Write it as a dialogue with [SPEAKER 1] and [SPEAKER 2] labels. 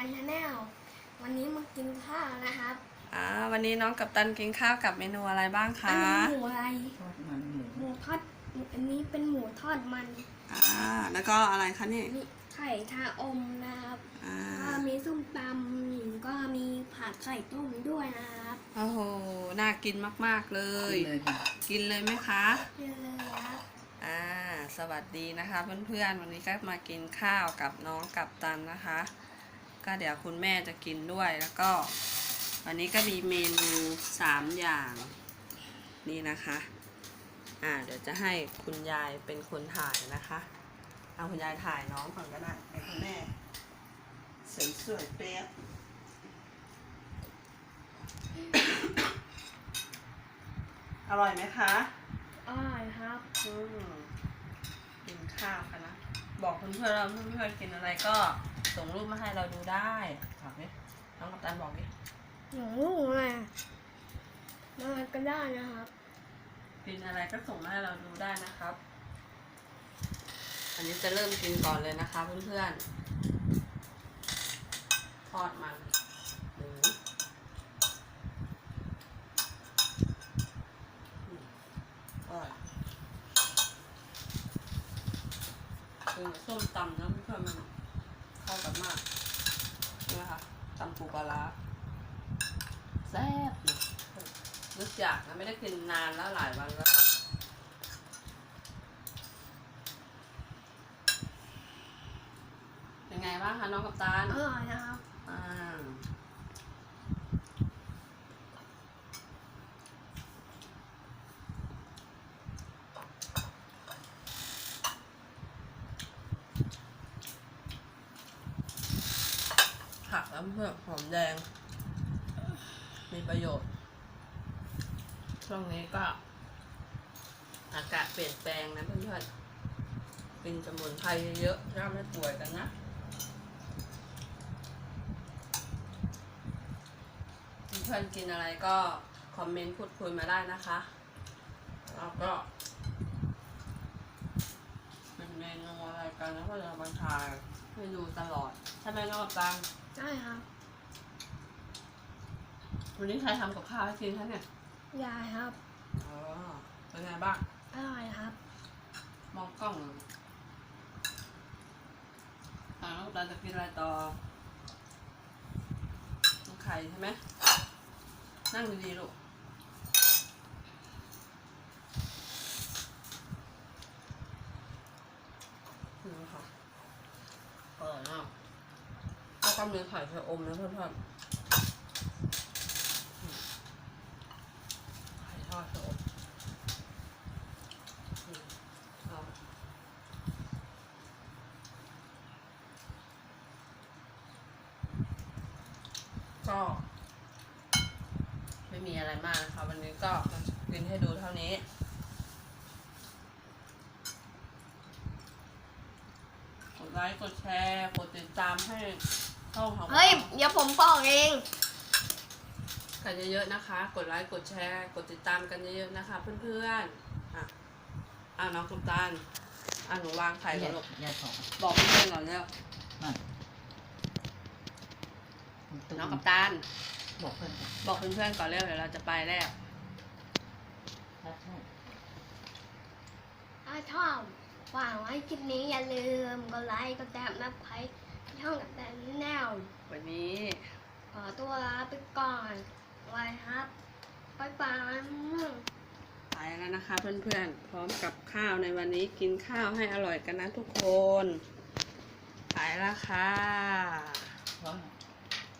[SPEAKER 1] กันชาแนลวันนี้มากินข้าวนะครับ
[SPEAKER 2] อ่าวันนี้น้องกับตันกินข้าวกับเมนูอะไรบ้าง
[SPEAKER 1] อั
[SPEAKER 2] คะ
[SPEAKER 1] นี้หมูอะไร
[SPEAKER 3] ทอดมันหมู
[SPEAKER 1] หมูทอดอันนี้เป็นหมูทอดมัน
[SPEAKER 2] อ่า แล้วก็อะไรคะนี่
[SPEAKER 1] มีไข่ทาอมนะครับ
[SPEAKER 2] อ่า
[SPEAKER 1] ก็มีส้มตำก็มีผัดไข่ต้มด้วยนะครับ
[SPEAKER 2] โอ้โห น่ากินมากๆเลย
[SPEAKER 3] กินเลยค่ะ
[SPEAKER 2] กินเลยไหมคะ
[SPEAKER 1] เยอะๆครับ
[SPEAKER 2] อ่า สวัสดีนะคะเพื่อนๆ วันนี้ก็มากินข้าวกับน้องกับตันนะคะ ก็เดี๋ยวคุณแม่จะกินด้วยแล้วก็วันนี้ก็มีเมนูสามอย่างนี่นะคะอ่าเดี๋ยวจะให้คุณยายเป็นคนถ่ายนะคะ เอาคุณยายถ่ายน้องก่อนก็ได้ให้คุณแม่สวยสวยๆเป๊ะอร่อยไหมคะ
[SPEAKER 1] อร่อยครับ
[SPEAKER 2] อืมกินข้าวกันนะ บอกเพื่อนๆเราเพื่อนๆกินอะไรก็ ส่งรูปมาให้เราดูได้บอกดิน้องกัปตันบอกดิ
[SPEAKER 1] หนูลูกเลยมันก็ได้นะครับ
[SPEAKER 2] กินอะไรก็ส่งมาให้เราดูได้นะครับ อันนี้จะเริ่มกินก่อนเลยนะคะเพื่อนๆทอดมันหมูอืมอร่อยคือส้มตำนะเพื่อนๆมัน เข้ากันมากนี่นะคะตำปูปลาร้าแซ่บเลยรู้อยากนะไม่ได้กินนานแล้วหลายวันแล้วเป็นไงบ้างคะน้องกัปตัน
[SPEAKER 1] อร่อยนะครับ
[SPEAKER 2] อ่า ผักแล้วเพื่อนหอมแดง มีประโยชน์ ช่วงนี้ก็ อากาศเปลี่ยนแปลงนะเพื่อนๆกินสมุนไพรเยอะๆจะไม่ป่วยกันนะเพื่อนกินอะไรก็คอมเมนต์พูดคุยมาได้นะคะแล้วก็ เป็นเมนูอะไรกันแล้วก็จะมาถ่ายให้ดูตลอด ใช่ไหมน้องกัปตัง
[SPEAKER 1] ใช่ครับ
[SPEAKER 2] วันนี้ใครทำกับข้าวให้กินคะเนี่ย
[SPEAKER 1] ยายครับ
[SPEAKER 2] อ๋อเป็นไงบ้าง
[SPEAKER 1] อร่อยครับ
[SPEAKER 2] มองกล้องเลยอ่าน้องกัปตันจะกินอะไรต่อน้ำไข่ใช่ไหม นั่งดีๆลูก นี่ค่ะอร่อยมากแล้ว ก็มีไข่ชะอมนะเพื่อนๆไข่ทอดชะอมอืมเอาก็ไม่มีอะไรมากนะคะ วันนี้ก็กินให้ดูเท่านี้กดไลค์กดแชร์ กดติดตามให้ ช่องของเรา
[SPEAKER 1] เฮ้ย เดี๋ยวผมบอกเอง
[SPEAKER 2] กันเยอะๆนะคะ กดไลค์ กดแชร์ กดติดตามกันเยอะๆนะคะ เพื่อนๆ อะ อะน้องกุมตาลอะหนูวางไข่
[SPEAKER 3] แย
[SPEAKER 2] ก่อน
[SPEAKER 3] ก
[SPEAKER 2] ลูก
[SPEAKER 3] แยกของ
[SPEAKER 2] บอกเพื่อนๆก่อนแล้ว
[SPEAKER 3] นั่น
[SPEAKER 2] น้องกับตาล
[SPEAKER 3] บอกเพื่อน
[SPEAKER 2] บอกเพื่อนๆก่อนแล้วเดี๋ยวเราจะไปแล้ว
[SPEAKER 3] ใช่ใช่
[SPEAKER 1] ถ้าชอบฝากไว้คลิปนี้อย่าลืมกดไลค์กดแชร์นับไพ ช่องกับแต่แนว
[SPEAKER 2] วันนี้
[SPEAKER 1] ขอตัวลาไปก่อนไว้ครับบ๊ายบาย
[SPEAKER 2] ไปแล้วนะคะเพื่อนๆ พร้อมกับข้าวในวันนี้กินข้าวให้อร่อยกันนะทุกคนไปแล้วค่ะ
[SPEAKER 3] ร้อน